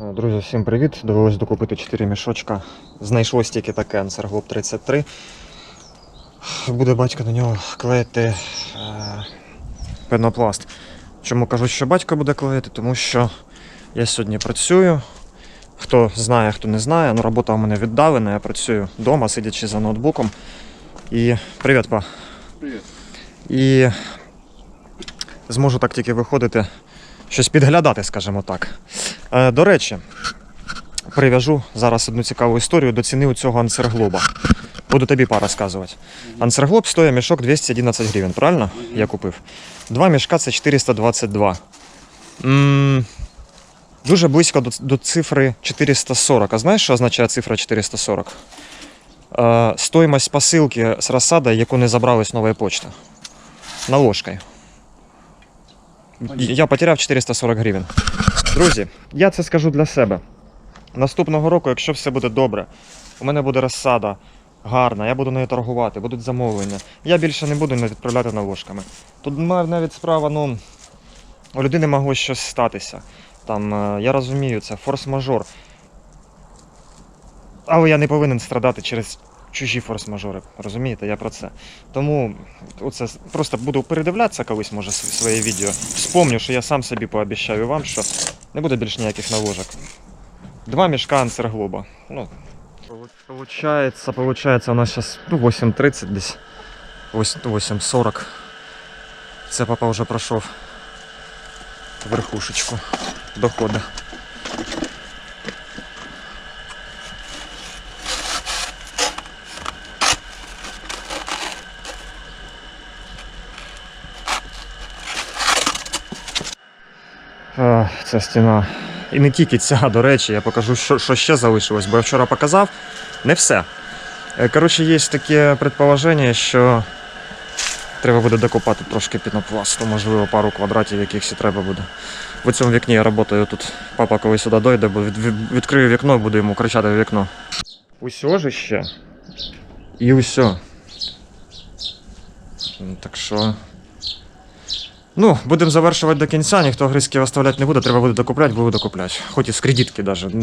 Е, Друзі, всім привіт! Довелось докупити 4 мішочка. Знайшлось тільки таке Ансерглоб 33. Буде батько на нього клеїти е, пенопласт. Чому кажу, що батько буде клеїти? Тому що я сьогодні працюю. Хто знає, хто не знає, ну робота у мене віддалена, я працюю вдома, сидячи за ноутбуком. І. Привіт, па. Привіт. І зможу так тільки виходити, щось підглядати, скажімо так. Е, до речі, прив'яжу зараз одну цікаву історію до ціни у цього ансерглоба. Буду тобі пара розказувати. Ансерглоб стоїть мішок 211 гривень, правильно? Я купив. Два мішка це 422. м дуже близько до, до цифри 440. А знаєш, що означає цифра 440? Е, стоїмость посилки з розсадою, яку не забрали з нової почти. Наложкою. Я потеряв 440 гривень. Друзі, я це скажу для себе. Наступного року, якщо все буде добре, у мене буде розсада гарна, я буду нею торгувати, будуть замовлення. Я більше не буду не відправляти наложками. Тут має навіть справа, ну, у людини могло щось статися. Там, е, я розумію, це форс-мажор. Але я не повинен страдати через чужі форс-мажори. Розумієте, я про це. Тому оце просто буду передивлятися колись, може, своє відео. Вспомню, що я сам собі пообіцяю вам, що не буде більш ніяких наложок. Два мішка ансерглоба. Ну, Получається, получається, у нас зараз ну, 8.30 десь. 8.40. Це папа вже пройшов верхушечку доходу. А, Ця стіна. І не тільки ця, до речі, я покажу, що, що ще залишилось, бо я вчора показав не все. Е, Коротше, є таке предположення, що треба буде докопати трошки пінопласту, можливо, пару квадратів якихось треба буде. В цьому вікні я працюю тут. Папа коли сюди дойде, бо від, від- відкрию вікно, буду йому кричати в вікно. Усьо ж ще. І усьо. Ну, Так що. Ну, будемо завершувати до кінця, ніхто гризки оставляти не буде, треба буде докупляти, буду докупляти. Хоч і з кредитки навіть. Ну,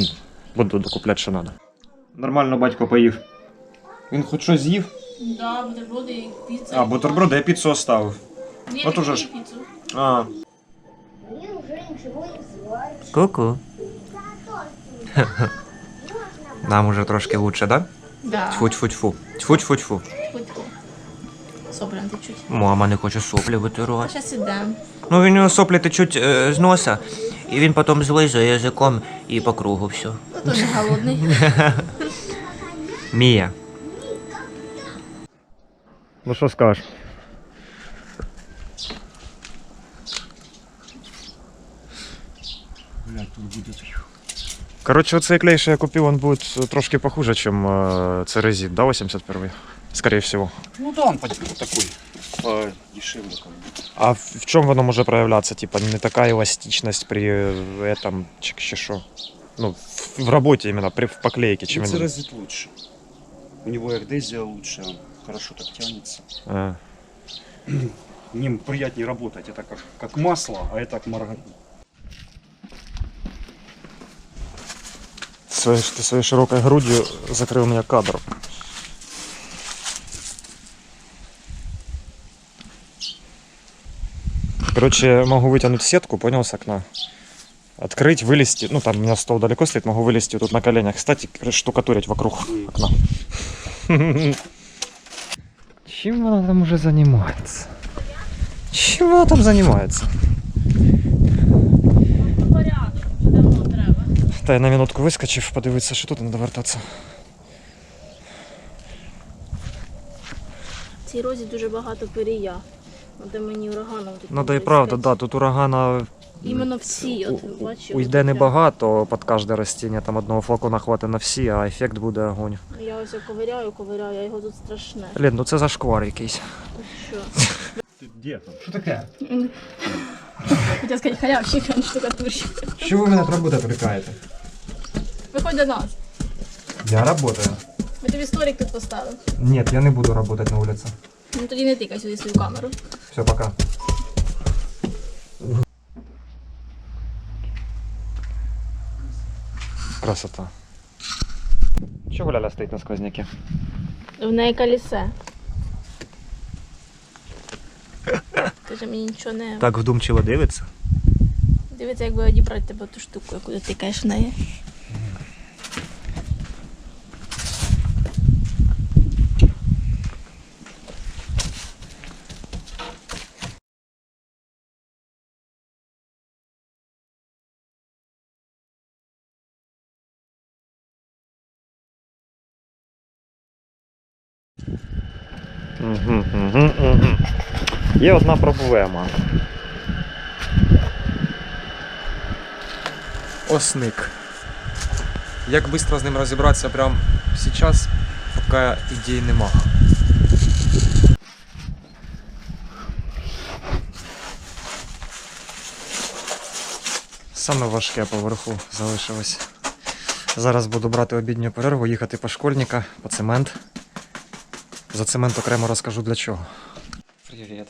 буду докупляти, що треба. Нормально батько поїв. Він хоч щось з'їв? Да, бутерброди і піца. А, бутерброди, я піцу оставив. Ні, от уже ж. піцу. А, ку-ку. Нам уже трошки лучше, да? Да. Тьфу-тьфу-тьфу. Тьфу-тьфу-тьфу. Соплям течуть. Мама не хоче соплі А витирати. зараз ідемо. Ну, він його соплі течуть е, з носа, і він потім злизує язиком і по кругу все. Ну, теж голодний. Мія. Ну що скажеш? Короче, оцей клей, що я купив, он будет трошки похуже, чем э, церезит, да, 81-й? Скорее всего. Ну да, он такой подешевле. Как бы. А в, чем воно може проявляться? Типа не такая эластичность при э, этом, що? Ну, в, в работе именно, при в поклейке, чем? Церезит лучше. У него эрдезия лучше, он хорошо так тянется. А, Ним приятнее работать. Это как, как масло, а это как маргарин. своей, ты своей широкой грудью закрыл меня кадр. Короче, могу вытянуть сетку, понял, с окна. Открыть, вылезти. Ну, там у меня стол далеко стоит, могу вылезти тут на коленях. Кстати, штукатурить вокруг окна. Чем она там уже занимается? Чем она там занимается? Порядок, вже давно треба. Та я на минутку вискочив, подивитися, що тут треба вертатися. В цій розі дуже багато пирія. Де мені ураганом тут. Ну да і правда, да, тут урагана Іменно всі, от бачу. уйде небагато під кожне ростіння, там одного флакона хватить на всі, а ефект буде огонь. Я ось ковиряю, ковиряю, а його тут страшне. Лен, ну це зашквар якийсь. Що? Ты где там? Что такое? Хотів сказати халявщик, а не штукатурщик. Що ви мене від роботи відвлекаєте? Виходь до нас. Я працюю. Ми тобі столик тут поставили. Ні, я не буду працювати на вулиці. Ну тоді не тикай сюди свою камеру. Все, пока. Красота. Чого Ляля стоїть на сквозняке? В неї колесе. Каже, мені нічого не. Так вдумчиво дивиться. Дивіться, як би одібрати тебе ту штуку, яку ти тикаєш в неї. Угу, угу, угу. Є одна проблема. Осник. Як швидко з ним розібратися прямо зараз, поки ідей нема. Саме важке поверху залишилось. Зараз буду брати обідню перерву, їхати по школьника, по цемент. За цемент окремо розкажу для чого. Привіт.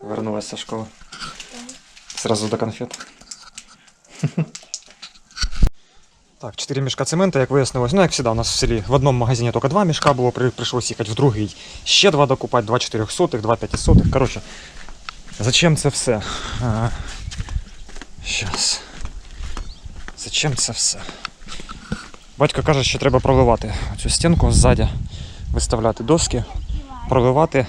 Вернулася з школи. Зразу до конфет. Так, 4 мішка цемента, як вияснилось, ну як завжди, у нас в селі в одному магазині тільки 2 мішка було, при- прийшлось їхати в другий. Ще 2 докупати, 2 400, 2 500. Коротше, зачем це все? А, Щас. Зачем це все? Батько каже, що треба проливати цю стінку ззаді, виставляти доски, проливати.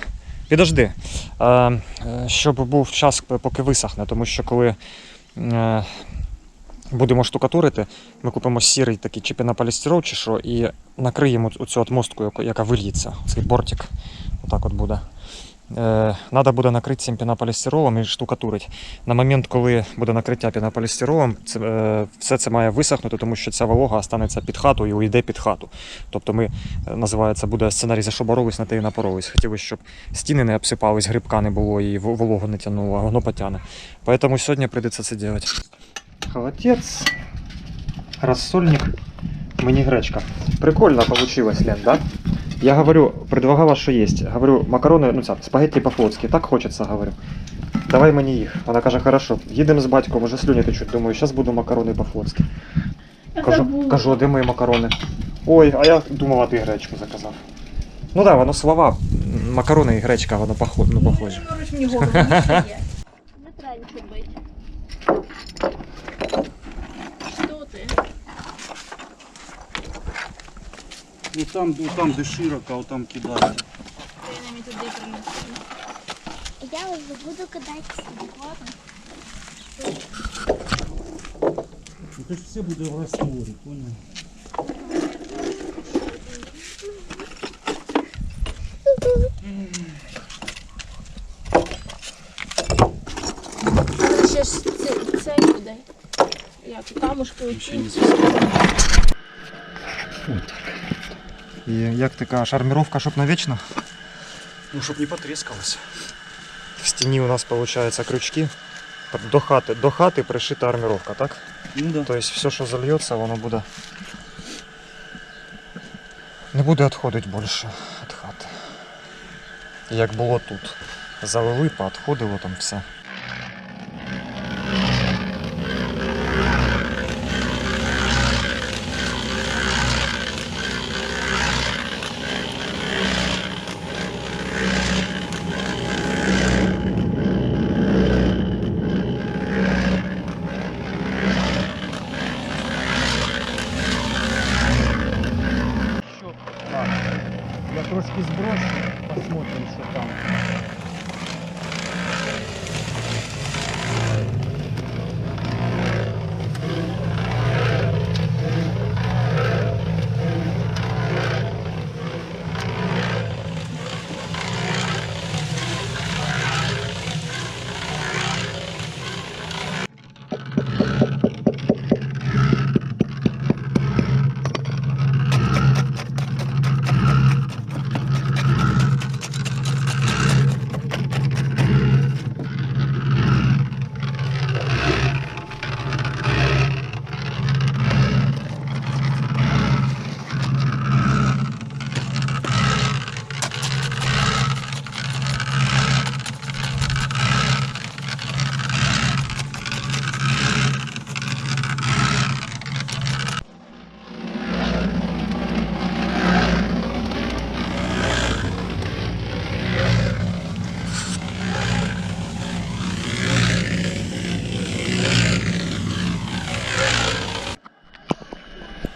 Підожди, е, е, щоб був час, поки висохне, тому що коли е, будемо штукатурити, ми купимо сірий такий чи пінополістирол, чи що, і накриємо цю отмостку, яка вильється, цей бортик. Отак от буде. Надо буде накрити пінополістиролом і штукатурити. На момент, коли буде накриття пінополістиролом, е, все це має висохнути, тому що ця волога останеться під хату і уйде під хату. Тобто ми, е, називається, буде сценарій за що боровись, на те і напоровись. Хотілося, щоб стіни не обсипались, грибка не було і вологу не тягнуло, а воно потягне. Поэтому сьогодні прийдеться це робити. Холодець, розсольник, мені гречка. Прикольно получилось, Лен, да? Я говорю, предлагала, що є. Говорю, макарони, ну це, спагетті по-флотськи, так хочеться, говорю. Давай мені їх. Вона каже, хорошо, їдемо з батьком, уже слюні течуть. Думаю, зараз буду макарони по-флотськи. Кажу, кажу, а де мої макарони? Ой, а я думала, ти гречку заказав. Ну так, да, воно слова, макарони і гречка, воно похоже. Ну, похоже. Поруч мені голову. Не треба нічого бити. Що ти? Ну там, ну там де широко, а там кидати. Ти мені туди принеси. Я уже буду кататься. Ладно. Ну то ж все буде в растворі, понял? Але ще ж це, це куди? Як камушки Ще оці. І як така шарміровка, щоб навічно? Ну, щоб не потрескалось. В стіні у нас виходить крючки. До хати, до хати пришита арміровка, так? Ну да. Тобто все, що зальється, воно буде. Не буде відходити більше від хати. Як було тут. Залили, поотходило там все.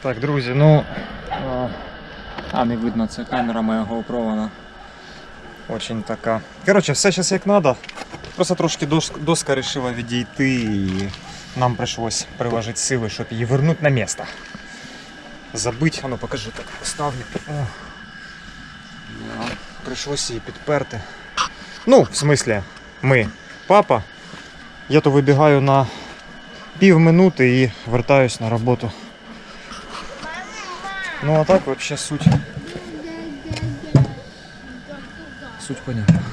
Так, друзі, ну. А, не видно, це камера моя GoPro, вона. Очень така. Коротше, все зараз як треба. Просто трошки дос- доска вирішила відійти і нам прийшлось приложити сили, щоб її вернути на місце. Забить, а ну покажи так, поставлю. Прийшлось її підперти. Ну, в смислі, ми, папа. Я то вибігаю на пів минути і вертаюсь на роботу. Ну а так вообще суть. Суть понятна.